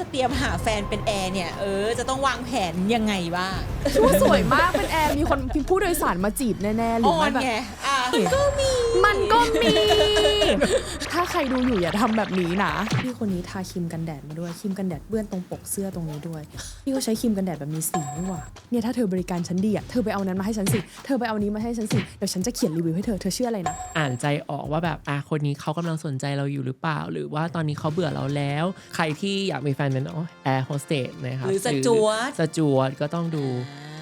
จะเตรียมหาแฟนเป็นแอร์เนี่ย เออ จะต้องวางแผนยังไงบ้างชื่อว่าสวยมากเป็นแอร์มีคนมีผู้โดยสารมาจีบแน่ๆหรืออ่อไม่นแบบ ไง อะก็มี มันก็มี ถ้าใครดูอยู่อย่าทำแบบนี้นะ พี่คนนี้ทาครีมกันแดดมาด้วย ครีมกันแดดเปื้อนตรงปกเสื้อตรงนี้ด้วย พี่ก็ใช้ครีมกันแดดแบบมีสีนี่หว่าเนี่ยถ้าเธอบริการฉันดีอะ เธอไปเอานั้นมาให้ฉันสิ เธอไปเอานี้มาให้ฉันสิ เดี๋ยวฉันจะเขียนรีวิวให้เธอ เธอเชื่ออะไรนะ อ่านใจออกว่าแบบอะคนนี้เขากำลังสนใจเราอยู่หรือเปล่า หรือว่าตอนนี้เขาเบื่อเราแล้ว ใครที่อยากมีแฟนเป็นแอร์โฮสเตสนะครับหรือสจวต สจวตก็ต้องดู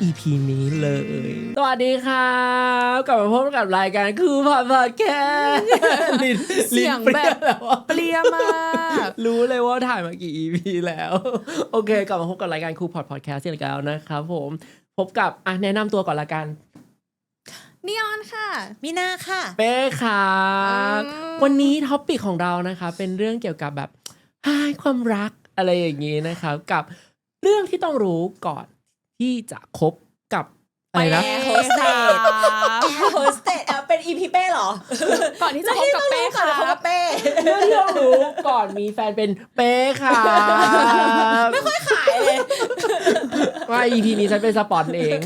EP นี้เลย สวัสดีครับกลับมาพบกับรายการคือพอดพอดแคสต์ลิ้นเสียงลิ้นแบบปรี้ยวล้วอะเปรี้ยมากรู้เลยว่าถ่ายมากี่ EP แล้ว โอเค กลับมาพบกับรายการครูพอดพอดแคสต์อีกแล้วนะครับผมพบกับอะแนะนำตัวก่อนละกันนีออนค่ะมีนาค่ะ เป้ครับอืมวันนี้ท็อปปิกของเรานะคะ เป็นเรื่องเกี่ยวกับแบบฮายความรักอะไรอย่างนี้นะครับ กับเรื่องที่ต้องรู้ก่อน ที่จะคบกับอะไรนะแอร์โฮสเตสแอร์โฮสเตสเอาเป็นอีพีเป้เหรอ ก่อนที่จะพบกับเป้ก่อนจะคพบรักับบเป้เรื่องที่ต้องรู้ก่อนมีแฟนเป็นเป้ครับไม่ค่อยขายเลยว่า EP นี้ฉันเป็นสปอนเอง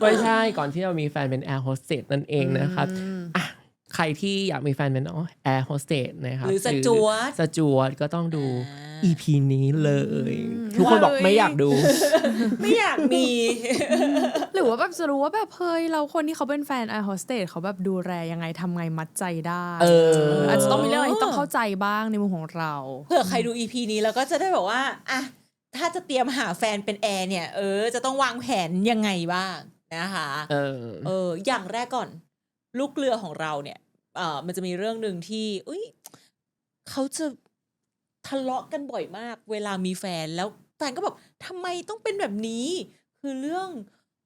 ไม่ใช่ก่อนที่เรามีแฟนเป็นแอร์โฮสเตสนั่นเองนะครับอะ ใครที่อยากมีแฟนเป็นแอร์โฮสเตสนะครับหรือสจวตสจวตก็ต้องดูอ่า EP นี้เลย ทุกคนบอกไม่อยากดู ไม่อยากมี หรือว่าแบบจะรู้ว่าแบบเฮ้ยเราคนที่เขาเป็นแฟนไอโฮสเตสเขาแบบดูแลยังไงทำไงมัดใจได้เอออาจจะต้องมีเรื่องอะไรที่ต้องเข้าใจบ้างในมุมของเราเผื่อใครดูอีพีนี้แล้วก็จะได้แบบว่าอะถ้าจะเตรียมหาแฟนเป็นแอร์เนี่ย เออ จะต้องวางแผนยังไงบ้างนะคะ เออ เออ อย่างแรกก่อน ลูกเรือของเราเนี่ย เออมันจะมีเรื่องหนึ่งที่อุ้ยเขาจะทะเลาะกันบ่อยมาก เวลามีแฟนแล้วแฟนก็บอกทำไมต้องเป็นแบบนี้ คือเรื่อง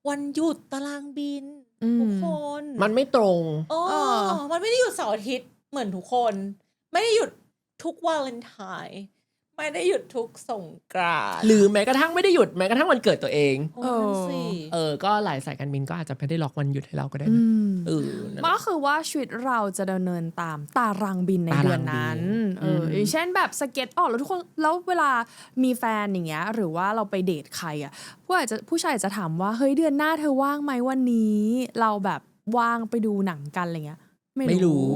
วันหยุดตารางบินอืม ทุกคนมันไม่ตรง โอ้เออ มันไม่ได้หยุดเสาร์อาทิตย์เหมือนทุกคน ไม่ได้หยุดทุกวาเลนไทน์ ไม่ได้หยุดทุกสงกรานต์หรือแม้กระทั่งไม่ได้หยุดแม้กระทั่งวันเกิดตัวเอง โอ้นั่นสิเออ ก็หลายสายการบินก็อาจจะไม่ได้ล็อกวันหยุดให้เราก็ได้อืนะมเออนั่นแหมันละ ก็คือว่าชีวิตเราจะดำเนินตามตารางบินในตารางเดือนนั้นบินเอออม อย่างเช่นแบบสเก็ตออกแล้วทุกคนแล้วเวลามีแฟนอย่างเงี้ยหรือว่าเราไปเดทใครอะผู้อาจจะผู้ชายอาจจะถามว่าเฮ้ยเดือนหน้าเธอว่างไหมวันนี้ เราแบบว่างไปดูหนังกันอะไรเงี้ย ไม่รู้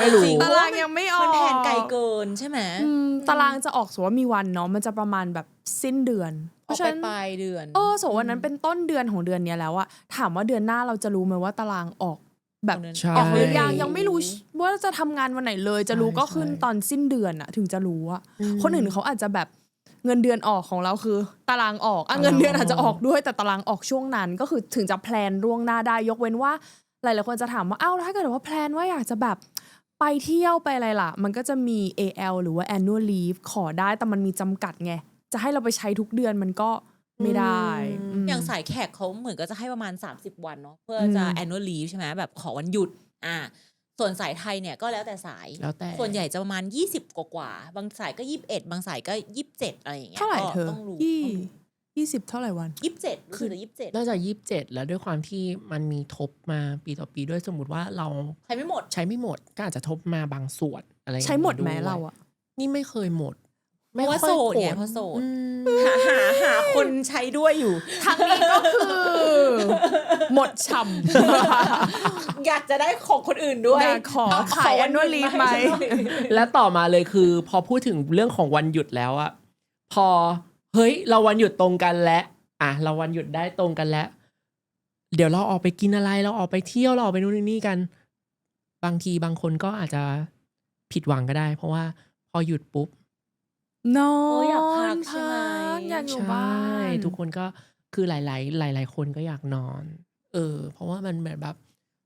ไม่รู้จริงตารางยังไม่ออก มันแผนไกลเกินใช่ไหมอืมตารางจะออกสมมติว่ามีวันเนาะมันจะประมาณแบบสิ้นเดือนออกไปปลายเดือนเออสมมติวันนั้นเป็นต้นเดือนของเดือนเนี้ยแล้วอะถามว่าเดือนหน้าเราจะรู้ไหมว่าตารางออกแบบใช่ออกหรือยังยังไม่รู้ว่าจะทำงานวันไหนเลย จะรู้ใช่ก็ขึ้นใช่ตอนสิ้นเดือนอะถึงจะรู้อะคนอื่นเขาอาจจะแบบเงินเดือนออกของเราคือ ตารางออกอะเงินเดือนอาจจะออกด้วยแต่ตารางออกช่วงนั้นก็คือถึงจะแพลนล่วงหน้าได้ยกเว้นว่า หลายๆคนจะถามว่า อ้าวแล้วถ้าเกิดว่าแพลนว่าอยากจะแบบไปเที่ยวไปอะไรล่ะ มันก็จะมี AL หรือว่า annual leave ขอได้แต่มันมีจำกัดไง จะให้เราไปใช้ทุกเดือนมันก็ไม่ได้มอย่างสายแขกเขาเหมือนก็จะให้ประมาณ 30 วันเนาะเพื่อจะอืม annual leave ใช่ไหมแบบขอวันหยุด อ่า ส่วนสายไทยเนี่ยก็แล้วแต่สายแล้วแต่ส่วนใหญ่จะประมาณ 20 กว่ากว่าๆบางสายก็ 21 บางสายก็ 27 อะไรอย่างเงี้ยเท่าไหร่ก็เธอต้องรู้ ยี่ยี่สิบเท่าไหร่วัน ยี่สิบเจ็ดรู้สึกจะยี่สิบเจ็ดน่าจะยี่สิบเจ็ดแล้วด้วยความที่มันมีทบมาปีต่อปีด้วยสมมติว่าเราใช้ไม่หมด ใช้ไม่หมดก็อาจจะทบมาบางส่วนอะไรอย่างใช้หมดไหมวยเราอะนี่ไม่เคยหมดเพราะว่าค่อยโสดไงกเพราะโสดอืมหาหาหาคนใช้ด้วยอยู่ทางนี้ก็คือ หมดฉ่อยากจะได้ของคนอื่นด้วยอยากขอขาย annual leave ไหมและต่อมาเลยคือ พอพูดถึงเรื่องของวันหยุดแล้วอะพอ เฮ้ย เราวันหยุดตรงกันแล้วอะเราวันหยุดได้ตรงกันแล้ว เดี๋ยวเราออกไปกินอะไร เราออกไปเที่ยวเราออกไปนู่นนี่กัน บางทีบางคนก็อาจจะผิดหวังก็ได้ เพราะว่าพอหยุดปุ๊บำนอโอ้นอยากพักใช่ไหมพักอยากอยู่ใช่บ้านทุกคนก็คือหลาย ๆ หลาย ๆ คนก็อยากนอน เออ เพราะว่ามันแบบแบบ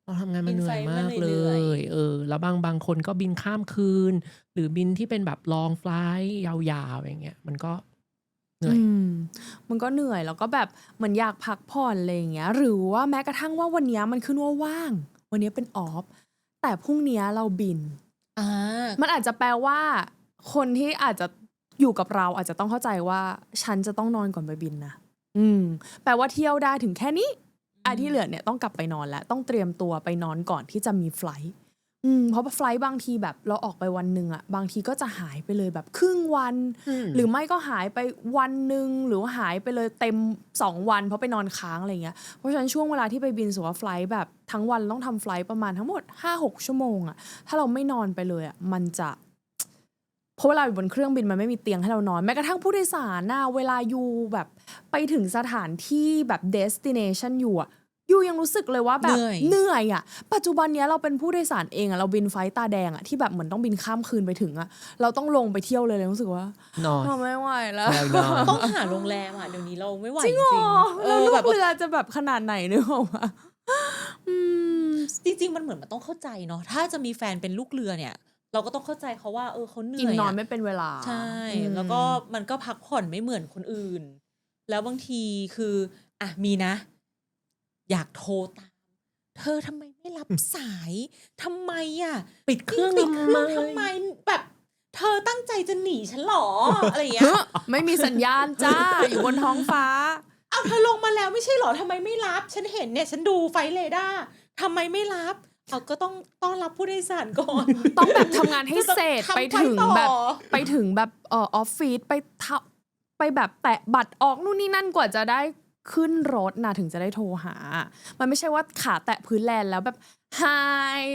เราทำงานมันเหนื่อยมากเลบินไฟมันเหนื่อย ย เออ แล้วบางบางคนก็บินข้ามคืน หรือบินที่เป็นแบบลองไฟล์ยาวๆอย่างเงี้ยมันก็ เหนื่อยอืมมันก็เหนื่อยแล้วก็แบบเหมือนอยากพักผ่อนอะไรอย่างเงี้ย หรือว่าแม้กระทั่งว่าวันเนี้ยมันขึ้นว่าว่าง วันเนี้ยเป็นออฟแต่พรุ่งเนี้ยเราบินอ่ามันอาจจะแปลว่า คนที่อาจจะอยู่กับเราอาจจะต้องเข้าใจว่าฉันจะต้องนอนก่อนไปบินนะอืม แปลว่าเที่ยวได้ถึงแค่นี้อันที่เหลือเนี่ยต้องกลับไปนอนแล้ว ต้องเตรียมตัวไปนอนก่อนที่จะมีไฟลท์ อืมเพราะว่าไฟลท์บางทีแบบเราออกไปวันหนึ่งอะบางทีก็จะหายไปเลยแบบครึ่งวัน หรือไม่ก็หายไปวันหนึ่งหรือว่าหายไปเลยเต็ม2วัน เพราะไปนอนค้างอะไรเงี้ยเพราะฉะนั้นช่วงเวลาที่ไปบินสมมุติว่าไฟลท์แบบทั้งวันต้องทำไฟลท์ประมาณทั้งหมด5-6ชั่วโมงอะถ้าเราไม่นอนไปเลยอะมันจะเพราะเวลาอยู่บนเครื่องบินมันไม่มีเตียงให้เรานอน แม้กระทั่งผู้โดยสารน่ะเวลาอยู่แบบไปถึงสถานที่แบบ destination อยู่อะอ ยู่ยังรู้สึกเลยว่าแบบเหนื่อย เหนื่อยอะปัจจุบันเนี้ยเราเป็นผู้โดยสารเองอะเราบินไฟล์ตาแดงอะที่แบบเหมือนต้องบินข้ามคืนไปถึงอะเราต้องลงไปเที่ยวเลยเลยรู้สึกว่านอนเราไม่ไหวแล้ว แล้วนอน ต้องหาโรงแรมอะเดี๋ยวนี้เราไม่ไหวจจริริงงเหรอๆเอแล้วอลูแบกบว่าเรือจะแบบขนาดไหนเนี่ยหรอวะอืม จริง ๆ มันเหมือนมันต้องเข้าใจเนาะถ้าจะมีแฟนเป็นลูกเรือเนี่ย เราก็ต้องเข้าใจเขาว่าเออเขาเหนื่กินอยนอนอะ ไม่เป็นเวลาใช่ อืม แล้วก็มันก็พักผ่อนไม่เหมือนคนอื่น แล้วบางทีคือ อะมีนะ อยากโทรตาม เธอทำไมไม่รับสายทำไมอะปิดเครื่องปิดเครื่องทำทำไมไมแบบ เธอตั้งใจจะหนีฉันเหรออะไรอย่างเงี้ยไม่มีสัญญาณจ้า อยู่บนท้องฟ้า เอาเธอลงมาแล้วไม่ใช่เหรอทำไมไม่รับ ฉันเห็นเนี่ย ฉันดูไฟล์เรดาร์ทำไมไม่รับเอาก็ต้องต้อนรับผู้โดยสารก่อน ต้องแบบทำงานให้เสร็จทำไปถึงต่อแบบไปถึงแบบเออออฟฟิศไปทะไปแบบแตะบัตรออกนู่นนี่นั่นกว่าจะได้ ขึ้นรถนะถึงจะได้โทรหา มันไม่ใช่ว่าขาแตะพื้นแลนแล้วแบบไฮ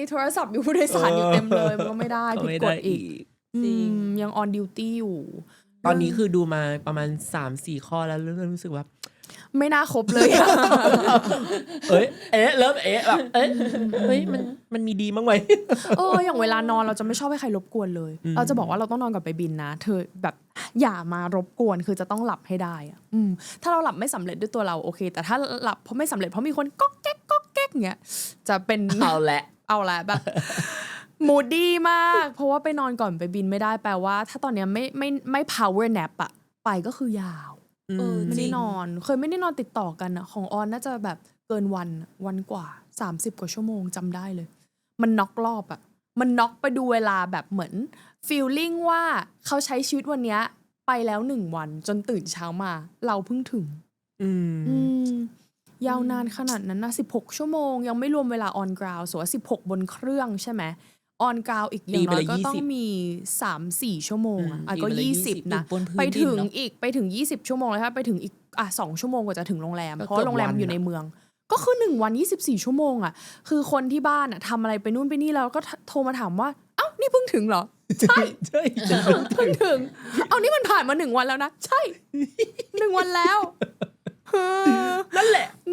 โทรศัพท์อยู่ผู้โดยสารอยู่เต็มเลยมันก็ไม่ได้ผิดไม่กได้ฎอีกจริงอืมยังออนดิวตี้อยู่ ตอนนี้คือดูมาประมาณสามสี่ข้อแล้วเริ่มรู้สึกว่า ไม่น่าครบเลยอะ เอ้ยเอ๊ะเริ่มเอ๊ะแบบเอ๊ะเฮ้ยมันมันมีดีมั้งไหม เอออย่างเวลานอนเราจะไม่ชอบให้ใครรบกวนเลย อืม เราจะบอกว่าเราต้องนอนก่อนไปบินนะ เธอแบบอย่ามารบกวนคือจะต้องหลับให้ได้อะอืมถ้าเราหลับไม่สำเร็จด้วยตัวเราโอเค แต่ถ้าหลับเพราะไม่สำเร็จเพราะมีคนก๊อกแก๊กก๊อกแก๊กเงี้ยจะเป็น เอาแหละ เอาละแบบ มูดดี้มาก เพราะว่าไปนอนก่อนไปบินไม่ได้แปลว่า ถ้าตอนเนี้ยไม่ไม่ไม่ power nap อะไปก็คือยาว เออไม่จริได้ง นอน เคยไม่ได้นอนติดต่อกันอะของออนน่าจะแบบเกินวันอะวันกว่า30กว่าชั่วโมงจำได้เลย มันน็อกรอบอะมันน็อกไปดูเวลาแบบเหมือนฟีลลิ่งว่าเขาใช้ชีวิตวันเนี้ย ไปแล้วหนึ่งวันจนตื่นเช้ามา เราเพิ่งถึง อืม อืม ยาวนานขนาดนั้นนะ16ชั่วโมง ยังไม่รวมเวลาออนกราวส่วน16บนเครื่องใช่ไหม ออนกราวอีกอย่างน้อยก็ต้องมี 3-4 ชั่วโมงอะอืมอะก็ตีไปเลย20 นะอยู่บนพื้นไปดินถึงเนอะอีกไปถึง 20 ชั่วโมงเลยถ้าไปถึงอีกอะสองชั่วโมงกว่าจะถึงโรงแรมก็เพราะว่าโรงแรมเกือบวันอยู่ในอะเมือง ก็คือหนึ่งวัน 24 ชั่วโมงอะ คือคนที่บ้านอะทำอะไรไปนู่นไปนี่แล้วก็โทรมาถามว่า เอ้า นี่เพิ่งถึงเหรอ ใช่ใช่เพิ่งถึง เอานี่มันผ่านมาหนึ่งวันแล้วนะ ใช่หนึ่งวันแล้วเออ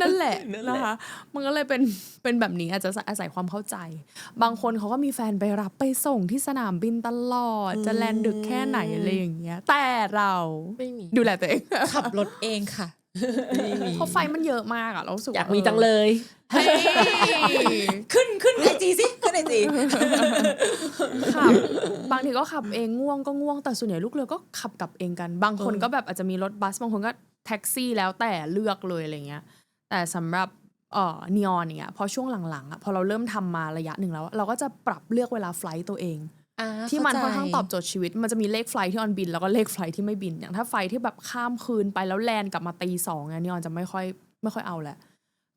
นั่นแหละนั่นแหละนั่นแหละนะคะ มันก็เลยเป็นเป็นแบบนี้อาจจะอาศัยความเข้าใจ บางคนเขาก็มีแฟนไปรับไปส่งที่สนามบินตลอด จะแลนดึกแค่ไหนอะไรอย่างเงี้ย แต่เราไม่มีดูแลตัวเองขับรถเองค่ะไม่มีเพราะไฟมันเยอะมากอะเรารู้สึกอยากว่มีจังเลยเฮ้ยขึ้นขึ้นไอจีสิขึ้นไอจีขับบางทีก็ขับเองง่วงก็ง่วงแต่ส่วนใหญ่ลูกเรือก็ขับกลับเองกัน บางคนก็แบบอาจจะมีรถบัสบางคนก็แท็กซี่แล้วแต่เลือกเลยอะไรเงี้ย แต่สำหรับเอ่อนีออนเนี่ยพอช่วงหลังๆอะพอเราเริ่มทำมาระยะหนึ่งแล้ว เราก็จะปรับเลือกเวลาไฟลท์ตัวเองที่มันค่อนข้างตอบโจทย์ชีวิต มันจะมีเลขไฟลท์ที่ออนบิน แล้วก็เลขไฟลท์ที่ไม่บิน อย่างถ้าไฟลท์ที่แบบข้ามคืนไปแล้วแลนกลับมาตีสองเนี่ยนี่ออนจะไม่ค่อยไม่ค่อยเอาแหละ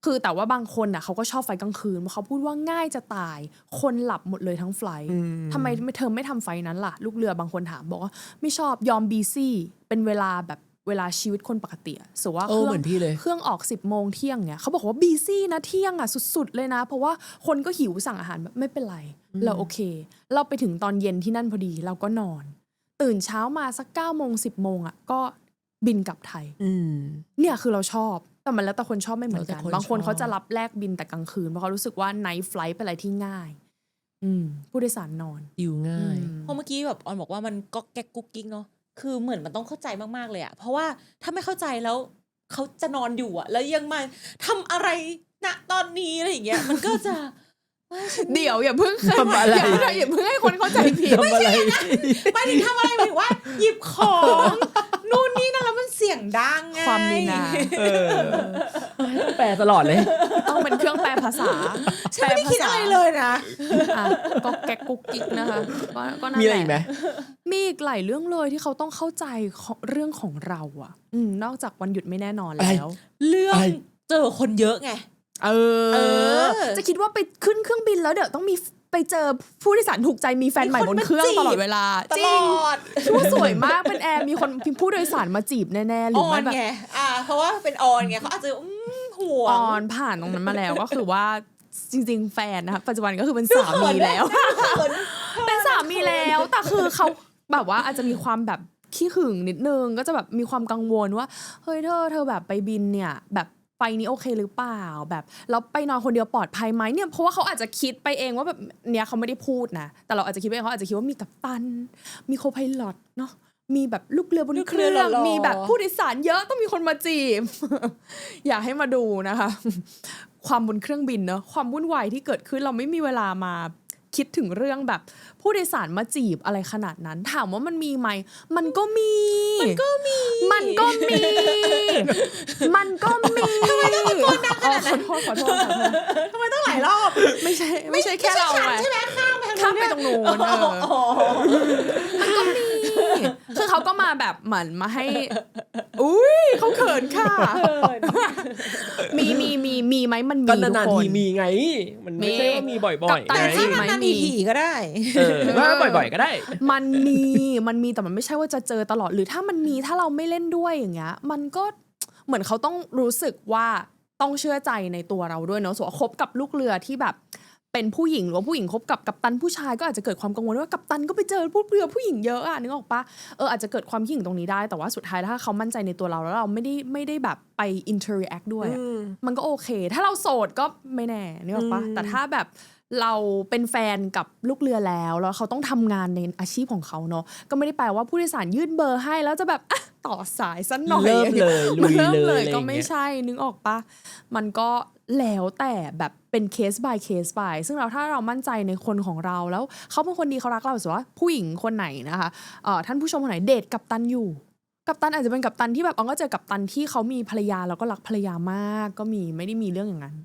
คือแต่ว่าบางคนอะเขาก็ชอบไฟล์กลางคืนเพราะเขาพูดว่าง่ายจะตาย คนหลับหมดเลยทั้งไฟลท์อืมทำไมเธอไม่ทำไฟล์นั้นล่ะ ลูกเรือบางคนถามบอกว่า ไม่ชอบยอมบีซี่เป็นเวลาแบบ เวลาชีวิตคนปกติอะสมมุติว่าเอเคอรื่เหมือนพี่เลยเครื่องออก10บโมงเที่ยงเนี่ยเขาบอกว่าบีซี่นะเที่ยงอะสุด ๆ เลยนะ เพราะว่าคนก็หิวสั่งอาหารแบบไม่เป็นไร เราโอเค เราไปถึงตอนเย็นที่นั่นพอดีเราก็นอน ตื่นเช้ามาสัก9ก้าโมงสิบโมงอะก็บินกลับไทยอืมเนี่ยคือเราชอบแต่มันแล้วแต่คนชอบไม่เหมือนกันแล้วแต่คนบางคนชอบเขาจะรับแลกบินแต่กลางคืนเพราะเขารู้สึกว่าไนท์ไฟล์เป็นอะไรที่ง่ายอืมผู้โดยสารนอนอยู่ง่ายอืมเพราะเมื่อกี้แบบออนบอกว่ามันก็แก๊กกุ๊กกิ๊กเนาะ คือเหมือนมันต้องเข้าใจมากๆเลยอะเพราะว่าถ้าไม่เข้าใจแล้วเขาจะนอนอยู่อะแล้วยังมาทำอะไรณตอนนี้อะไรอย่างเงี้ยมันก็จะว่าฉันเดี๋ยวอย่าเพิ่งทำอะไรอย่าเพิ่งอย่าเพิ่งให้คนเข้าใจผิดทำอะไรไปถึงทำอะไรหมายถึงว่า หยิบของนู่นนี่นั่นแล้วมันเสียงดังไงความมีนาเออต้องแปลตลอดเลย ภาษาฉันไม่ได้คิดอะไรเลยนะอะก็แก๊กกุ๊กกิ๊กนะคะก็ก็นั่นมีอะไรแหอีกไหมละมีอีกหลายเรื่องเลยที่เขาต้องเข้าใจของเรื่องของเราอะอืมนอกจากวันหยุดไม่แน่นอนแล้ว เรื่องอะไรเจอคนเยอะไงเอเออ จะคิดว่าไปขึ้นเครื่องบินแล้วเดี๋ยวต้องมี ไปเจอผู้โดยสารถูกใจมีแฟนใหม่บนเครื่องตลอดเวลาตจลริงอดคิดว่าสวยมากเป็นแอร์มีคนผู้โดยสารมาจีบแน่ๆหอรืออไม่นแบบไงอ่าเพราะว่าเป็นออนไงเขาอาจจะอืมห่วองอนผ่านตรงนั้นมาแล้วก็คือว่าจริง ๆ แฟนนะคะปัจจุบันก็คือเป็นสามีแล้วเขินเป็นสามีแล้วแต่คือเขาแบบว่าอาจจะมีความแบบขี้หึงนิดนึงก็จะแบบมีความกังวลว่า เฮ้ยเธอเธอแบบไปบินเนี่ยแบบ ไปนี้โอเคหรือเปล่าแบบแล้วไปนอนคนเดียวปลอดภัยไหมเนี่ยเพราะว่าเขาอาจจะคิดไปเองว่าแบบเนี่ยเขาไม่ได้พูดนะแต่เราอาจจะคิดไปเองเขาอาจจะคิดว่ามีกัปตัน มีโคไพลอตเนาะมีแบบลูกเรือบนลูกเคเรือรื่องหล่อๆมีแบบผู้โดยสารเยอะต้องมีคนมาจีบ อยากให้มาดูนะคะ ความบนเครื่องบินเนอะความวุ่นวายที่เกิดขึ้นเราไม่มีเวลามา คิดถึงเรื่องแบบ ผู้โดยสารมาจีบอะไรขนาดนั้น ถามว่ามันมีไหม มันก็มี มันก็มี มันก็มี มันก็มีทำไมต้องตะโกนดังขนาดนั้นขอโทษขอโทษขอโทษทำไมต้องหลายรอบ ไม่ใช่ ไม่ใช่แค่เราไม่ไงใช่ฉันใช่ไหมข้ามไปข้ามทางไปตรงนู้นเอออ๋อ คือเขาก็มาแบบเหมือนมาให้ อุ้ยเขาเขินค่ะเขินมีมีมีมีไหมมันมีก็ทุกนานคๆนทีมีไง มันไม่ใช่มีว่ามีบ่อยกัปๆตันไงถ้าไม่นานๆมีทีๆก็ได้ เออว่าบ่อยๆก็ได้ มันมีมันมีแต่มันไม่ใช่ว่าจะเจอตลอด หรือถ้ามันมีถ้าเราไม่เล่นด้วยอย่างเงี้ย มันก็เหมือนเขาต้องรู้สึกว่าต้องเชื่อใจในตัวเราด้วยเนาะส่วนคบกับลูกเรือที่แบบ เป็นผู้หญิงหรือว่าผู้หญิงคบกับกัปตันผู้ชายก็อาจจะเกิดความกังวลว่ากัปตันก็ไปเจอผู้เรือผู้หญิงเยอะอะนึกออกปะเอออาจจะเกิดความขี้หึงตรงนี้ได้ แต่ว่าสุดท้ายถ้าเขามั่นใจในตัวเราแล้วเราไม่ได้ไม่ได้แบบไป interact ด้วยอะมันก็โอเค ถ้าเราโสดก็ไม่แน่นึกออกปะอืมแต่ถ้าแบบ เราเป็นแฟนกับลูกเรือแล้ว แล้วเขาต้องทำงานในอาชีพของเขาเนาะก็ไม่ได้แปลว่าผู้โดยสารยื่นเบอร์ให้แล้วจะแบบอะต่อสายสักหน่อยเริ่มเลยลุมันยเริ่มเลเลยยอะไรอก็ย่างไม่เงี้ยใช่นึกออกปะมันก็แล้วแต่แบบเป็นเคส by เคส by ซึ่งเราถ้าเรามั่นใจในคนของเราแล้วเขาเป็นคนดีเขารักเราสมมติว่าผู้หญิงคนไหนนะคะเอ่อท่านผู้ชมคนไหนเดทกับตันอยู่ กัปตันอาจจะเป็นกัปตันที่แบบอองก็เจอกัปตันที่เขามีภรรยาแล้วก็รักภรรยามากก็มีไม่ได้มีเรื่องอย่างนั้น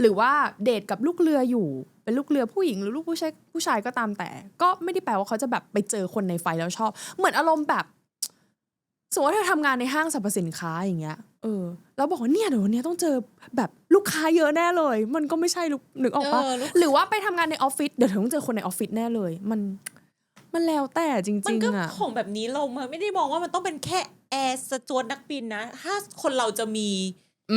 หรือว่าเดทกับลูกเรืออยู่ เป็นลูกเรือผู้หญิงหรือลูกผู้ชายผู้ชายก็ตามแต่ ก็ไม่ได้แปลว่าเขาจะแบบไปเจอคนในไฟแล้วชอบ เหมือนอารมณ์แบบสมมติว่าเธอทำงานในห้างสรรพสินค้าอย่างเงี้ย เออ แล้วบอกว่าเนี่ยเดี๋ยววันเนี้ยต้องเจอแบบลูกค้าเยอะแน่เลย มันก็ไม่ใช่ลูกนึกออกปะเออลูก หรือว่าไปทำงานในออฟฟิศเดี๋ยวเธอต้องเจอคนในออฟฟิศแน่เลย มันมันแล้วแต่จมันริงก็ๆอะของแบบนี้เรามาไม่ได้มองว่ามันต้องเป็นแค่แอร์สจวตนักบินนะ ถ้าคนเราจะมี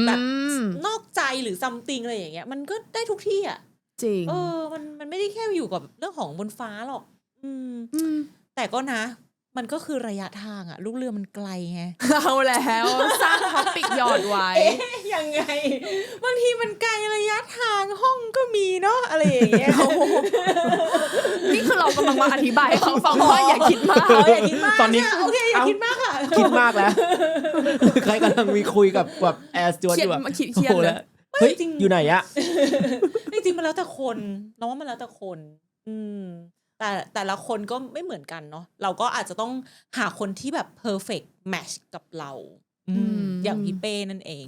แบบอืม นอกใจหรือซัมติงอะไรอย่างเงี้ย มันก็ได้ทุกที่อะ จริง เออมันมันไม่ได้แค่อยู่กับเรื่องของบนฟ้าหรอก อืมมแต่ก็นะ มันก็คือระยะทางอะลูกเรือมันไกลไง เอาแล้วสร้างท็อปิกหยอดไว้ เอ๊ะยังไง บางทีมันไกลระยะทางห้องก็มีเนาะอะไรอย่างเงี้ยนี่คือเรากำลังมาอธิบายให้เขาฟังว่าอย่าคิดมากเอออย่าคิดมากตอนนี้ะโอเคอย่าเอ้าคิดมากค่ะคิดมากแล้ว ใครกำลังมีคุยกับแบบแอร์สจวตอยู่แบบเครียดเครียดเลยโอ้โหแล้วเฮ้ยจริง อยู่ไหนอะจ ริงมันแล้วแต่คนเราว่ามันแล้วแต่คน อืม แต่แต่ละคนก็ไม่เหมือนกันเนาะเราก็อาจจะต้องหาคนที่แบบ perfect match กับเรา อืมอืมอย่างพี่เป้นั่นเอง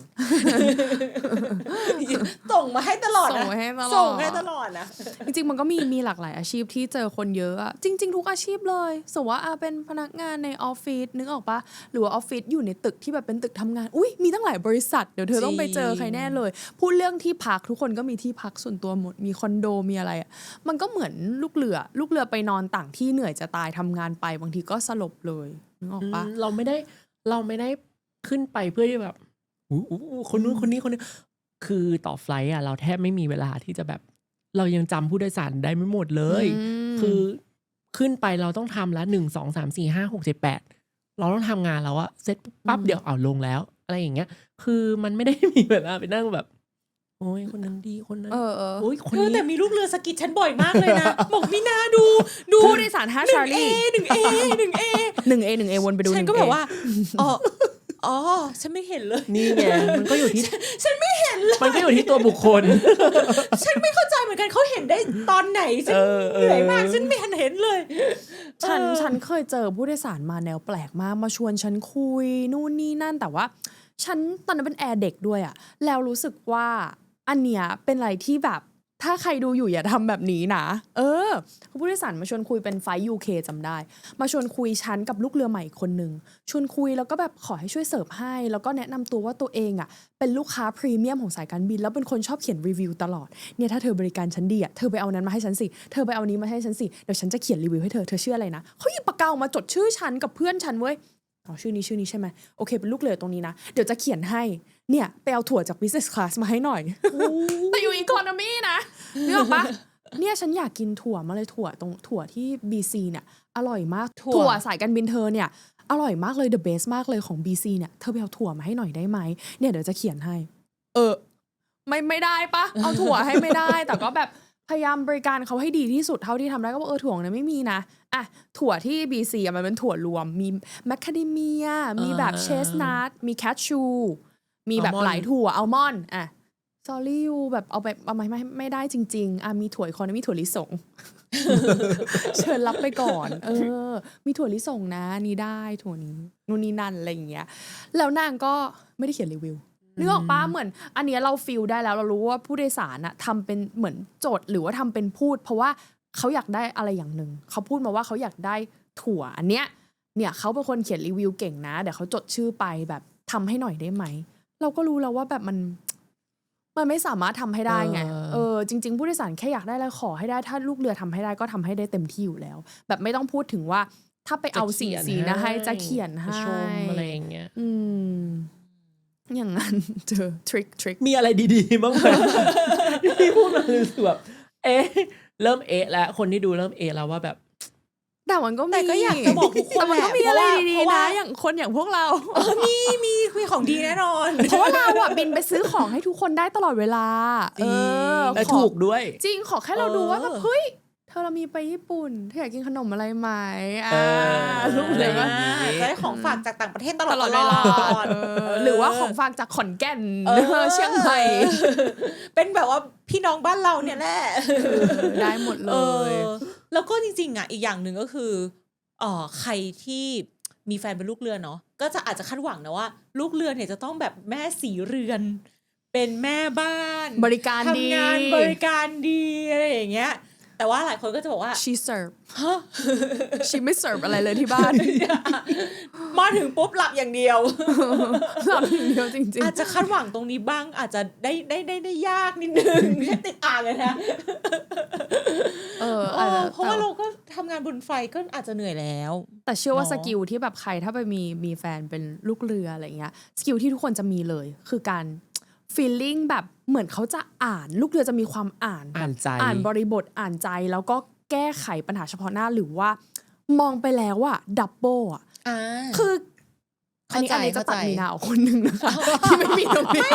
ส่งมาให้ตลอดส่งนะมาให้ตลอดส่งให้ตลอดนะ จริงๆ มันก็มีมีหลากหลายอาชีพที่เจอคนเยอะอะจริง ๆ ทุกอาชีพเลยสมมติว่าอะเป็นพนักงานในออฟฟิศนึกออกปะหรือว่าออฟฟิศอยู่ในตึกที่แบบเป็นตึกทำงาน อุ้ยมีตั้งหลายบริษัท เดี๋ยวเธอต้องไปเจอใครแน่เลย พูดเรื่องที่พักทุกคนก็มีที่พักส่วนตัวหมดมีคอนโดมีอะไรอะมันก็เหมือนลูกเรือ ลูกเรือไปนอนต่างที่เหนื่อยจะตายทำงานไปบางทีก็สลบเลยนึกออกปะอืมเราไม่ได้เราไม่ได้ ขึ้นไปเพื่อที่แบบอู้อู้อู้คนนู้นคนนี้คนนี้คือต่อไฟลท์อะเราแทบไม่มีเวลาที่จะแบบ เรายังจำผู้โดยสารได้ไม่หมดเลยอืมคือขึ้นไปเราต้องทำแล้วหนึ่งสองสามสี่ห้าหกเจ็ดแปดเราต้องทำงานแล้วอะเสร็จปั๊บเดี๋ยวเอาลงแล้ว อะไรอย่างเงี้ย คือมันไม่ได้มีเวลาไปนั่งแบบ โอ้ยคนนั้นดีคนนั้นเออเออโอ้ยคนเออแต่นี้มีลูกเรือสะกิดฉันบ่อยมากเลยนะบอกมีนาดูดูผู้โดยสารห้าหนึ่ชางร์เอลีหนึ่งเอหนึ่งเอหนึ่งเอหนึ่งเอวนไปดูฉัน 1A ก็แบบว่าอ๋อ อ๋อ ฉันไม่เห็นเลย นี่ไงมันก็อยู่ที่ ฉันไม่เห็นเลย มันก็อยู่ที่ตัวบุคคล ฉันไม่เข้าใจเหมือนกันเขาเห็นได้ตอนไหนฉันเออเออ เหนื่อยมากฉันไม่เห็นเห็นเลย ฉันเออ ฉันเคยเจอผู้โดยสารมาแนวแปลกมากมาชวนฉันคุยนู่นนี่นั่นแต่ว่า ฉันตอนนั้นเป็นแอร์เด็กด้วยอะแล้วรู้สึกว่าอันเนี้ยเป็นอะไรที่แบบ ถ้าใครดูอยู่อย่าทำแบบนี้นะ เออผู้โดยสารมาชวนคุยเป็นไฟยูเคจำได้ มาชวนคุยชั้นกับลูกเรือใหม่คนหนึ่งชวนคุยแล้วก็แบบขอให้ช่วยเสิร์ฟให้ แล้วก็แนะนำตัวว่าตัวเองอะ เป็นลูกค้าพรีเมียมของสายการบิน แล้วเป็นคนชอบเขียนรีวิวตลอด เนี่ยถ้าเธอบริการฉันดีอะเธอไปเอานั้นมาให้ฉันสิ เธอไปเอานี้มาให้ฉันสิ เดี๋ยวฉันจะเขียนรีวิวให้เธอ เธอเชื่ออะไรนะเขาหยิบปากกาออกมาจดชื่อฉันกับเพื่อนฉันเว้ยอ๋อชื่อนี้ชื่อนี้ใช่ไหมโอเคเป็นลูกเรือตรงนี้นะ เดี๋ยวจะเขียนให้ เนี่ยไปเอาถั่วจาก business class มาให้หน่อย แต่อยู่อีโคโนมีนะนึกออกปะเนี่ยฉันอยากกินถั่วมาเลยถั่วตรงถั่วที่ BC เนี่ยอร่อยมากถั่วถั่วสายการบินเธอเนี่ยอร่อยมากเลย the best มากเลยของ BC เนี่ยเธอไปเอาถั่วมาให้หน่อยได้ไหมเนี่ยเดี๋ยวจะเขียนให้ เออ ไม่ไม่ได้ปะเอาถั่วให้ไม่ได้ แต่ก็แบบพยายามบริการเขาให้ดีที่สุดเท่าที่ทำได้ก็บอกเออถั่วเนี่ยไม่มีนะอะถั่วที่ BC อะมันเป็นถั่วรวม มีแมคคาเดเมีย มีแบบเชสนัทมีแคชชู มีแบบ Almond หลายถั่วอัลมอนด์อะ s อรี่ยูแบบเอาไปเอาไม่ไม่ไม่ได้จริง ๆ อะมีถั่วอีกคนนึงมีถั่วลิสง เชิญรับไปก่อน เออ มีถั่วลิสงนะ นี่ได้ถั่วนี้นู่นนี่นั่นอะไรอย่างเงี้ยแล้วนางก็ไม่ได้เขียนรีวิวนึกออกปะเหมือน อันเนี้ยเราฟิลได้แล้วเรารู้ว่าผู้โดยสารอะทำเป็นเหมือนโจทย์หรือว่าทำเป็นพูด เพราะว่าเขาอยากได้อะไรอย่างหนึ่งเขาพูดมาว่าเขาอยากได้ถั่วอันเนี้ยเนี่ยเขาเป็นคนเขียนรีวิวเก่งนะเดี๋ยวเขาจดชื่อไปแบบทำให้หน่อยได้ไหม เราก็รู้แล้วว่าแบบมัน มันไม่สามารถทำให้ได้ไงเออเออจริง ๆ ผู้โดยสารแค่อยากได้อะไรขอให้ได้ ถ้าลูกเรือทำให้ได้ก็ทำให้ได้เต็มที่อยู่แล้ว แบบไม่ต้องพูดถึงว่า ถ้าไปเอาสีสีนะให้จะเขียนให้จะชมอะไรอย่างเงี้ย อืมอย่างนั้นเจอทริคทริคมีอะไรดีๆบ้างไหมที่พูดมารู้สึกแบบเอ๊ะเริ่มเอะแล้วคนที่ดูเริ่มเอะแล้วว่าแบบ แต่มันก็มีแต่ก็อยากจะบอกทุกคนแต่มันก็แหละมีอะไรเพราะว่าดีเพราะๆว่านะ อย่างคนอย่างพวกเราเออมีมีมีของดีแน่นอนเพราะว่าเราอะบินไปซื้อของให้ทุกคนได้ตลอดเวลาจริงเออและขอถูกด้วย จริงขอแค่เราดูว่าเออแบบเฮ้ยเธอเรามีไปญี่ปุ่นเธออยากกินขนมอะไรไหมอ่าเออลูกเรือก็อ่าจะได้ของฝากจากต่างประเทศตลตอดลอดเวเวลาลาเออหรือว่าของฝากจากขอนแก่นเออเชียงใหม่เป็นแบบว่าพี่น้องบ้านเราเนี่ยแหละได้หมดเลเอยอ แล้วก็จริงๆอะอีกอย่างหนึ่งก็คือเอ่อใครที่มีแฟนเป็นลูกเรือเนาะก็จะอาจจะคาดหวังนะว่า ลูกเรือเนี่ยจะต้องแบบแม่สีเรือน เป็นแม่บ้านบริการดีทำงานบริการดีอะไรอย่างเงี้ย แต่ว่าหลายคนก็จะบอกว่า she serve ฮะ she ไม่ serve อะไรเลยที่บ้าน มาถึงปุ๊บหลับอย่างเดียว หลับอย่างเดียวจริงอาจจะคาดหวังตรงนี้บ้างอาจจะได้ได้ได้ได้ยากนิดนึงไม่ใช่ติดอ่างเลยนะๆเออ เออาจอจะเพราะว่าเราก็ทำงานบนไฟก็อาจจะเหนื่อยแล้ว แต่เชื่อว่าเนอะสกิลที่แบบใครถ้าไปมีมีแฟนเป็นลูกเรืออะไรเงี้ยสกิลที่ทุกคนจะมีเลย คือการ feeling แบบเหมือนเขาจะอ่านลูกเรือจะมีความอ่านอ่านใจอ่านบริบทอ่านใจ แล้วก็แก้ไขปัญหาเฉพาะหน้าหรือว่ามองไปแล้วอะดับเบิลอะอ่าคือ อันนี้เข้าใจอันนี้จะตัดเข้าใจมีนาออกคนหนึ่งนะคะที่ไม่มีตรงนี้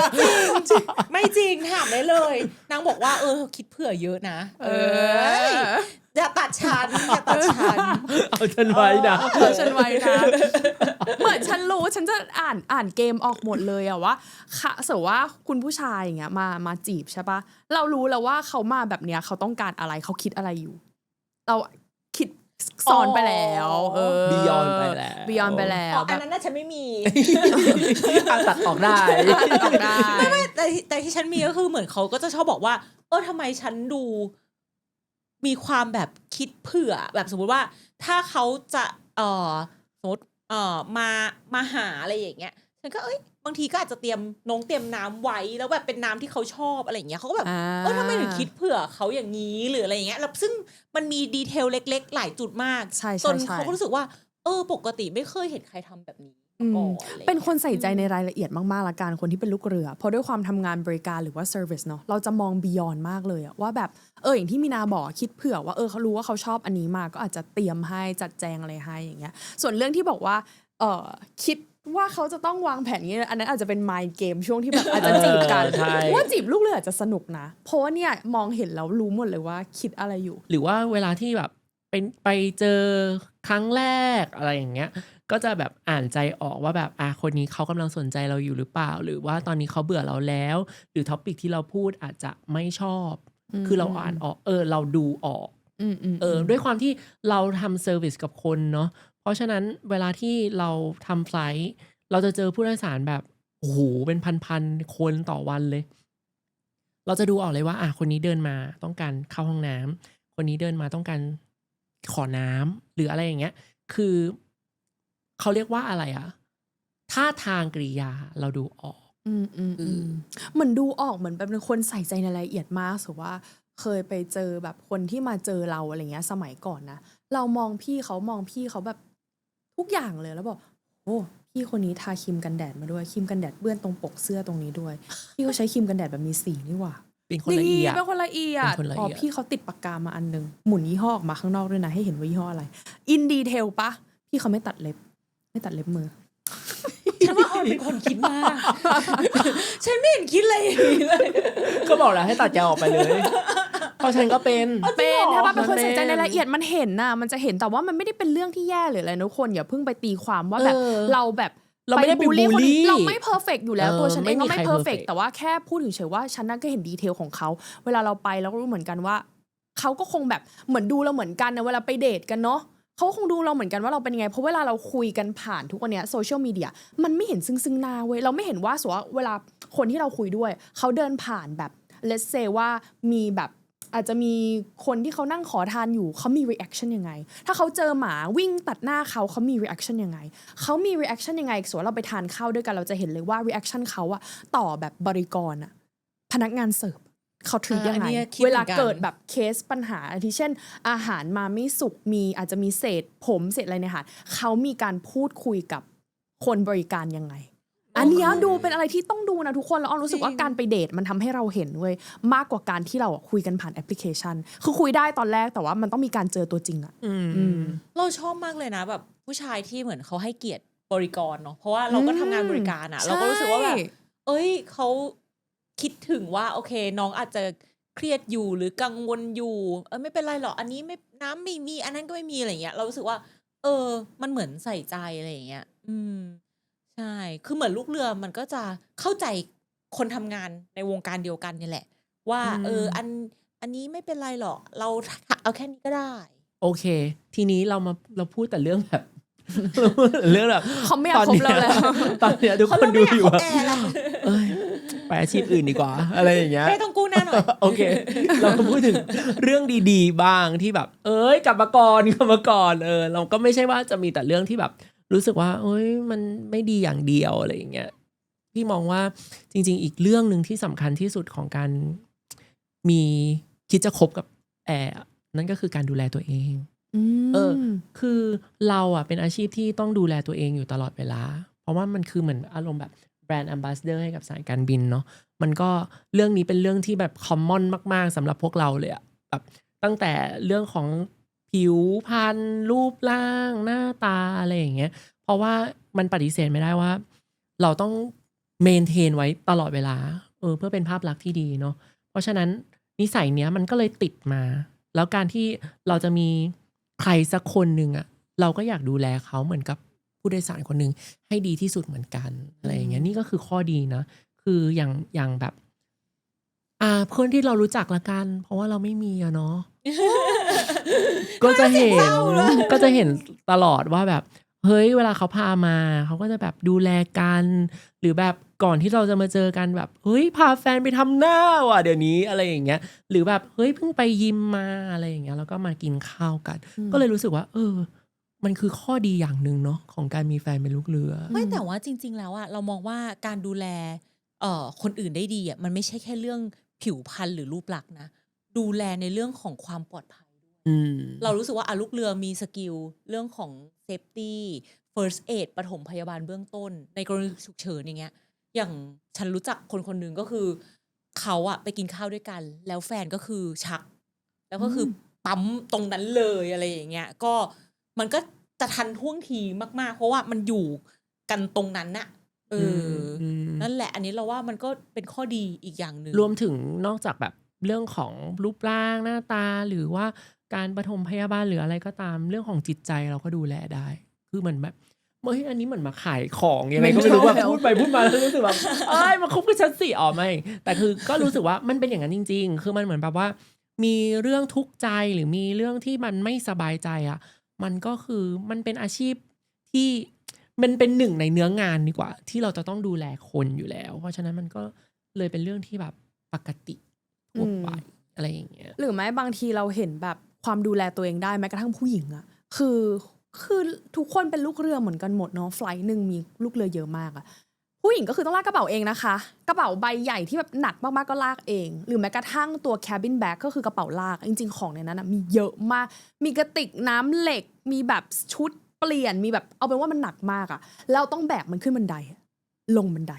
ไม่จริงถามได้เลย นางบอกว่าเออคิดเผื่อเยอะนะ เอเอ้ยออย่าตัดฉันอย่าตัดฉัน เอาฉันไว้นะเออฉันไว้นะเหมือนฉันรู้ฉันจะอ่านอ่านเกมออกหมดเลยอะว่าค่ะสมมติว่าคุณผู้ชายอย่างเงี้ยมามาจีบใช่ปะเรารู้แล้วว่าเขามาแบบเนี้ยเขาต้องการอะไรเขาคิดอะไรอยู่ เราคิด สอนไปแล้ว เออ Beyond ไปแล้ว บียอนไปแล้วอ๋อแบอันบนั้นน่ะฉันไม่มี อะตัดออกได้ออกได้ แต่ที่แต่ที่ฉันมีก็คือเหมือนเขาก็จะชอบบอกว่า เออทำไมฉันดู มีความแบบคิดเผื่อ แบบสมมุติว่า ถ้าเขาจะ เออสมมติเออมามาหาอะไรอย่างเงี้ย ฉันก็เอ้ยบางทีก็อาจจะเตรียมนงเตรียมน้ำไว้แล้วแบบเป็นน้ำที่เขาชอบอะไรอย่างเงี้ยเขาก็แบบอ่าเออทำไมถึงคิดเผื่อเขาอย่างนี้หรืออะไรอย่างเงี้ยแล้วซึ่งมันมีดีเทลเล็ก ๆ หลายจุดมากใช่จใช่นใช่เขาก็รู้สึกว่า เออ ปกติไม่เคยเห็นใครทำแบบนี้อืมก่อนอะไรอย่างงี้ยเป็นคนใส่ใจในรายละเอียดมากๆละกันคนที่เป็นลูกเรือ เพราะด้วยความทำงานบริการหรือว่าเซอร์วิสเนาะเราจะมองบียอนมากเลยอะว่าแบบเอออย่างที่มีนาบอกคิดเผื่อว่าเออเขารู้ว่าเขาชอบอันนี้มาก็อาจจะเตรียมให้จัดแจงอะไรให้อย่างเงี้ยส่วนเรื่องที่บอกว่าเออคิด ว่าเขาจะต้องวางแผนอย่างเงี้ยอันนั้นอาจจะเป็นมายเกมช่วงที่แบบอาจจะจีบกันเออใช่ ว่าจีบลูกเรืออาจจะสนุกนะ เพราะว่าเนี่ยมองเห็นแล้วรู้หมดเลยว่าคิดอะไรอยู่ หรือว่าเวลาที่แบบเป็นไปเจอครั้งแรกอะไรอย่างเงี้ย ก็จะแบบอ่านใจออกว่าแบบอะคนนี้เขากำลังสนใจเราอยู่หรือเปล่า หรือว่าตอนนี้เขาเบื่อเราแล้ว หรือท็อปิกที่เราพูดอาจจะไม่ชอบอืมคือเราอ่านออกเออเราดูออก อืมอืมเออด้วยความที่เราทำเซอร์วิสกับคนเนาะเพ ราะฉะนั้นเวลาที่เราทำไฟลท์เราจะเจอผู้โดยสารแบบโอ้โหเป็นพันๆคนต่อวันเลย เราจะดูออกเลยว่า อะคนนี้เดินมาต้องการเข้าห้องน้ำคนนี้เดินมาต้องการขอน้ำหรืออะไรอย่างเงี้ย คือเขาเรียกว่าอะไรอะท่าทางกริยาเราดูออก อืมอืมเออือมเหมือนดูออกเหมือนเป็นคนใส่ใจในรายละเอียดมากสมมุติว่าเคยไปเจอแบบคนที่มาเจอเราอะไรเงี้ย สมัยก่อนนะเรามองพี่เขามองพี่เขาแบบ ทุกอย่างเลยแล้วบอกโอ้พี่คนนี้ทาครีมกันแดดมาด้วยครีมกันแดดเบื้อนตรงปกเสื้อตรงนี้ด้วยพี่เขาใช้ครีมกันแดดแบบมีสีนี่หว่าเป็นคนละเอียดเป็นคนละเอียดเป็นคนละเอียดอ๋อพี่เขาติดปากกามาอันหนึงหมุนยี่ห้อออกมาข้างนอกด้วยนะให้เห็นว่ายี่ห้ออะไร อินดีเทลปะพี่เขาไม่ตัดเล็บ ไม่ตัดเล็บมือฉันว่าออนเป็นคนคิดมากฉันไม่เห็นคิดเลยางนี้เลย ก็บอกแล้วให้ตัดแกออกไปเลย เพราะฉันก็เป็น เป็นถ้าว่าเป็นคนมันเป็นใส่ใจในรายละเอียดมันเห็นน่ะ มันจะเห็นแต่ว่ามันไม่ได้เป็นเรื่องที่แย่หรืออะไรนะทุกคนอย่าเพิ่งไปตีความว่าแบบเออเราแบบเราไม่ได้ไปบูลลี่คนอื่นบูลลี่เราไม่เพอร์เฟกอยู่แล้วเออตัวฉันเองก็ไม่มีไม่ใครเพอร์เฟก perfect แต่ว่าแค่พูดถึงเฉยว่าฉันนั่นก็เห็นดีเทลของเขา เวลาเราไปเราก็รู้เหมือนกันว่าเขาก็คงแบบเหมือนดูเราเหมือนกันนะเวลาไปเดทกันเนาะเขาก็คงดูเราเหมือนกันว่าเราเป็นยังไงเพราะเวลาเราคุยกันผ่านทุกวันเนี้ยโซเชียลมีเดียมันไม่เห็นซึ่งซึ่งหน้าเว้ยเราไม่เห็นว่าสมมติว่าเวลาคนที่เราคุยด้วยเขาเดินผ่านแบบ let's say ว่ามีแบบ อาจจะมีคนที่เขานั่งขอทานอยู่เขามี reaction ยังไง ถ้าเขาเจอหมาวิ่งตัดหน้าเขาเขามี reaction ยังไงเขามี reaction ยังไงสมมติเราไปทานข้าวด้วยกันเราจะเห็นเลยว่า reaction เขาอะต่อแบบบริกรอะพนักงานเสิร์ฟเขาถือยังอ่าไงอันเนี้ยคิดเวลาเหมือนกันเกิดแบบเคสปัญหาอาทิเช่น อาหารมาไม่สุกมีอาจจะมีเศษผมเศษอะไรในอาหารเขามีการพูดคุยกับคนบริการยังไง อันเนี้ยดูเป็นอะไรที่ต้องดูนะทุกคนแล้วอ้อมรู้สึกว่าจริงการไปเดทมันทำให้เราเห็นเว้ยมากกว่าการที่เราอะคุยกันผ่านแอปพลิเคชัน คือคุยได้ตอนแรกแต่ว่ามันต้องมีการเจอตัวจริงอะอืมอืมเราชอบมากเลยนะแบบผู้ชายที่เหมือนเขาให้เกียรติบริกรเนาะเพราะว่าเราก็ทำงานบริการอะใช่เราก็รู้สึกว่าแบบเอ้ยเขาคิดถึงว่าโอเค น้องอาจจะเครียดอยู่หรือกังวลอยู่ เออไม่เป็นไรหรอกอันนี้ไม่น้ำไม่มี อันนั้นก็ไม่มีอะไรเงี้ย เรารู้สึกว่า เออ มันเหมือนใส่ใจอะไรอย่างเงี้ย อืม ใช่ คือเหมือนลูกเรือมันก็จะเข้าใจคนทำงานในวงการเดียวกันเนี่ยแหละ ว่า อืม เออ อันอันนี้ไม่เป็นไรหรอก เราเอาแค่นี้ก็ได้ โอเค ทีนี้เรามาเราพูดแต่เรื่องแบบ เราพูดแต่เรื่องแบบเขาไม่อยากคบเราแล้ว ตอนเนี้ยทุกเพราะคนเราดูไม่อยากอยู่คบว่าแอร์ละเอ้ยไปอาชีพอื่นดีกว่า อะไรอย่างเงี้ยไม่ต้องกู้หน้าหน่อย โอเค เรามาพูดถึงเรื่องดีๆ บ้างที่แบบ เอ้ยกลับมาก่อนกลับมาก่อนเออ เราก็ไม่ใช่ว่าจะมีแต่เรื่องที่แบบ รู้สึกว่าเอ้ยมันไม่ดีอย่างเดียวอะไรอย่างเงี้ยพี่มองว่าจริง ๆ อีกเรื่องหนึ่งที่สำคัญที่สุดของการมีคิดจะคบกับแอร์อะนั่นก็คือการดูแลตัวเองเออ คือเราอะเป็นอาชีพที่ต้องดูแลตัวเองอยู่ตลอดเวลา เพราะว่ามันคือเหมือนอารมณ์แบบแบรนด์ a อ b บ s สเดอร์ให้กับสายการบินเนาะมันก็เรื่องนี้เป็นเรื่องที่แบบคอมมอนมาก ๆสำหรับพวกเราเลยอะแบบตั้งแต่เรื่องของ ผิวพรรณรูปร่างหน้าตาอะไรอย่างเงี้ย เพราะว่ามันปฏิเสธไม่ได้ว่า เราต้องเมนเทนไว้ตลอดเวลาเออเพื่อเป็นภาพลักษณ์ที่ดีเนาะเพราะฉะนั้นนิสัยเนี้ยมันก็เลยติดมา แล้วการที่เราจะมีใครสักคนหนึ่งอะเราก็อยากดูแลเขาเหมือนกับผู้โดยสารคนหนึ่งให้ดีที่สุดเหมือนกันอะไรอย่างเงี้ยนี่ก็คือข้อดีนะ คืออย่างอย่างแบบ อ่า เพื่อนที่เรารู้จักละกัน เพราะว่าเราไม่มีอะเนาะ ก็จะเห็น ก็จะเห็นตลอดว่าแบบ เฮ้ย เวลาเขาพามา เขาก็จะแบบดูแลกัน หรือแบบก่อนที่เราจะมาเจอกันแบบ เฮ้ย พาแฟนไปทำหน้าว่ะเดี๋ยวนี้อะไรอย่างเงี้ย หรือแบบ เฮ้ย เพิ่งไปยิมมาอะไรอย่างเงี้ย แล้วก็มากินข้าวกันอืมก็เลยรู้สึกว่า เออ มันคือข้อดีอย่างหนึ่งเนาะของการมีแฟนเป็นลูกเรือ ไม่แต่ว่าจริง ๆ แล้วอะเรามองว่าการดูแลเอ่อคนอื่นได้ดีอะมันไม่ใช่แค่เรื่อง ผิวพรรณหรือรูปลักษณ์นะ ดูแลในเรื่องของความปลอดภัยด้วยอืมเรารู้สึกว่าอะลูกเรือมีสกิลเรื่องของเซฟตี้ first aid ปฐมพยาบาลเบื้องต้น ในกรณีฉุกเฉินอย่างเงี้ย อย่างฉันรู้จักคนคนหนึ่งก็คือ เขาอะไปกินข้าวด้วยกัน แล้วแฟนก็คือชัก แล้วก็คืออปั๊มตรงนั้นเลยอะไรอย่างเงี้ย ก็มันก็จะทันท่วงทีมาก ๆ เพราะว่ามันอยู่กันตรงนั้นน่ะเอออม นั่นแหละอันนี้เราว่ามันก็เป็นข้อดีอีกอย่างหนึ่งรวมถึงนอกจากแบบเรื่องของรูปร่างหน้าตาหรือว่าการปฐมพยาบาลหรืออะไรก็ตามเรื่องของจิตใจเราก็ดูแลได้ คือเหมือนแบบเฮ้ยอันนี้เหมือนมาขายของยังไงก็ไม่รู้ว่า Mental พูดไปพูดมาแล้วรู้สึกแบบเอ้ยมาคบกับฉันสิอ๋อไม่ แต่คือก็รู้สึกว่ามันเป็นอย่างนั้นจริง ๆ คือมันเหมือนแบบว่า มีเรื่องทุกข์ใจหรือมีเรื่องที่มันไม่สบายใจอะ มันก็คือมันเป็นอาชีพที่ มันเป็นหนึ่งในเนื้องานดีกว่า ที่เราจะต้องดูแลคนอยู่แล้ว เพราะฉะนั้นมันก็เลยเป็นเรื่องที่แบบปกติทั่วไปอะไรอย่างเงี้ยหรือแม้บางทีเราเห็นแบบความดูแลตัวเองได้แม้กระทั่งผู้หญิงอะคือคือทุกคนเป็นลูกเรือเหมือนกันหมดเนาะไฟล์หนึ่งมีลูกเรือเยอะมากอะผู้หญิงก็คือต้องลากกระเป๋าเองนะคะ กระเป๋าใบใหญ่ที่แบบหนักมากๆก็ลากเอง หรือแม้กระทั่งตัว cabin bag ก็คือกระเป๋าลาก จริง ๆ ของในนั้นอะมีเยอะมาก มีกระติกน้ำเหล็ก มีแบบชุด เปลี่ยนมีแบบเอาเป็นว่ามันหนักมากอะแล้วต้องแบกมันขึ้นบันไดอะลงบันได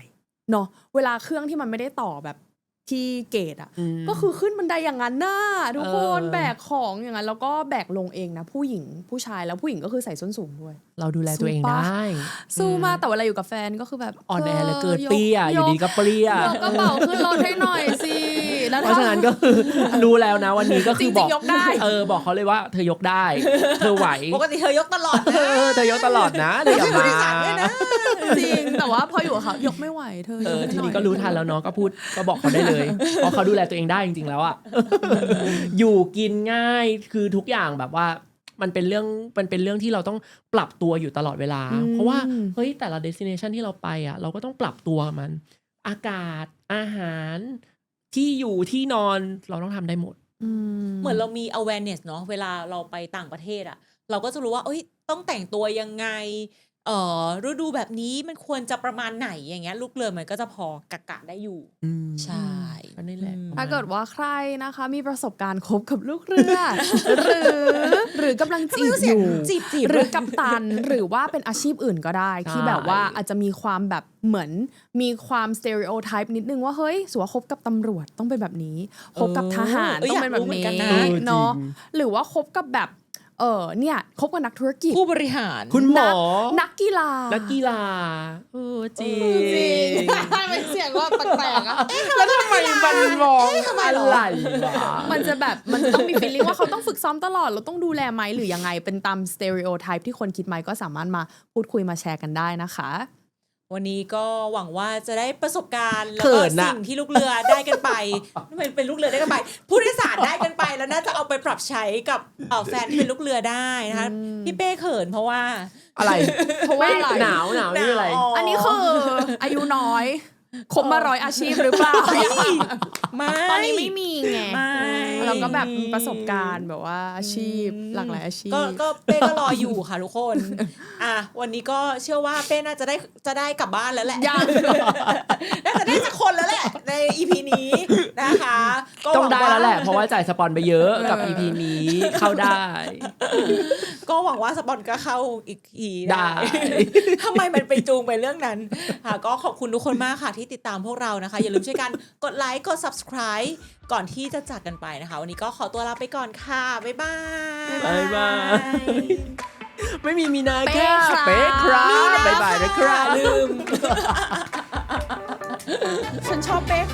เนาะเวลาเครื่องที่มันไม่ได้ต่อแบบที่เกตอะอืมก็คือขึ้นบันไดอย่างนั้นน่ะทุกคนเออแบกของอย่างนั้นแล้วก็แบกลงเองนะผู้หญิงผู้ชายแล้วผู้หญิงก็คือใส่ส้นสูงด้วย เราดูแลตัวเองสู้ปะได้สู้มากแต่เวลาอยู่กับแฟนก็คือแบบอ่อนแอเหลือเกินธเปี้ยอยู่ดีก็เปรี้ยยกกระเป๋าขึ้นรถให้หน่อยสิ แล้ว เพราะฉะนั้นก็คือรู้แล้วนะวันนี้ก็จคืริองบอกๆยกได้เออบอกเขาเลยว่าเธอยกได้ เธอไหวปกติเธอยกตลอดเอนะอเธอยกตลอดนะเธออย่าไม่มาใช่ผู้โดยสารด้วยนะจริงแต่ว่าพออยู่กับเขายกไม่ไหวเธอเอยกอให้ทีหนี้อยก็รู้ทันแล้วเนาะก็พูดก็บอกเขาได้เลยเพราะเขาดูแลตัวเองได้จริงๆแล้วอะอยู่กินง่ายคือทุกอย่างแบบว่ามันเป็นเรื่องมันเป็นเรื่องที่เราต้องปรับตัวอยู่ตลอดเวลา เพราะว่าเฮ้ยแต่ละ destination ที่เราไปอะเราก็ต้องปรับตัวกับมัน อากาศอาหาร ที่อยู่ที่นอนเราต้องทำได้หมด อืมเหมือนเรามี awareness เนาะเวลาเราไปต่างประเทศอะเราก็จะรู้ว่า เอ้ย ต้องแต่งตัวยังไง เอ่อฤดูแบบนี้มันควรจะประมาณไหนอย่างเงี้ยลูกเรือมันก็จะพอกะกะได้อยู่ใช่ก็นี่แหละอืม ถ้าเกิดว่าใครนะคะ มีประสบการณ์คบกับลูกเรือ หรือหรือกำลังจีบอยู่จีบจีบหรือกัปตัน หรือว่าเป็นอาชีพอื่นก็ได้ใช่ที่แบบว่าอาจจะมีความแบบเหมือนมีความสเตอริโอไทป์นิดนึงว่า เฮ้ยสมมุติว่าคบกับตำรวจต้องเป็นแบบนี้คบกับทหารเออต้องเป็นแบบอยากรู้เหมือนนี้กันนะ เออจริง เนาะหรือว่าคบกับแบบ เออเนี่ยคบกับนักธุรกิจผู้บริหาร คุณหมอ นักกีฬา นักกีฬาเออจริงจริงเป็นเสียงว่าแปลกๆอะแล้วทำไมมันมองอะไรวะมันจะแบบมันจะต้องมี feeling ว่าเขาต้องฝึกซ้อมตลอด เราต้องดูแลไหมหรือยังไงเป็นตาม stereotype ที่คนคิดไหมก็สามารถมาพูดคุยมาแชร์กันได้นะคะ วันนี้ก็หวังว่าจะได้ประสบการณ์แล้วเขิก็นอะสิ่งที่ลูกเรือได้กันไปเป็นเป็นลูกเรือได้กันไป ผู้โดยสารได้กันไปแล้วน่าจะเอาไปปรับใช้กับเอ่อแฟนที่เป็นลูกเรือได้นะคะพี่เป้เขินเพราะว่าอะไรเพราะว่าอะไรหนาวหนาวนี่อะไร อันนี้คืออายุน้อย คบมาร้อยอาชีพหรือเปล่าไม่ตอนนี้ไม่มีไงไม่เราก็แบบมีประสบการณ์แบบว่าอาชีพหลากหลายอาชีพ ก็ก็เป้ก็รออยู่ค่ะทุกคน อะวันนี้ก็เชื่อว่าเป้น่าจะได้จะได้กลับบ้านแล้วแหละยังน่าจะได้สักคนแล้วแหละ ในอีพีนี้นะคะ ก็ต้องหได้วัแล้วแหละ เพราะว่าจ่ายสปอนไปเยอะกับเออ EP นี้เข้าได้ ก็หวังว่าสปอนก็เข้าอีกทีได้ทำไมมันไปจูงไปเรื่องนั้นค่ะก็ขอบคุณทุกคนมากค่ะที่ติดตามพวกเรานะคะ อย่าลืมช่วยกันกดไลค์กด subscribe ก่อนที่จะจากกันไปนะคะ วันนี้ก็ขอตัวลาไปก่อนค่ะ บ๊ายบายบ๊ายบาย ไม่มีมีนาเป๊ค่ะะครับเป๊ะครับมีนะบ๊ายบายนะครับลืม ฉันชอบเป๊ก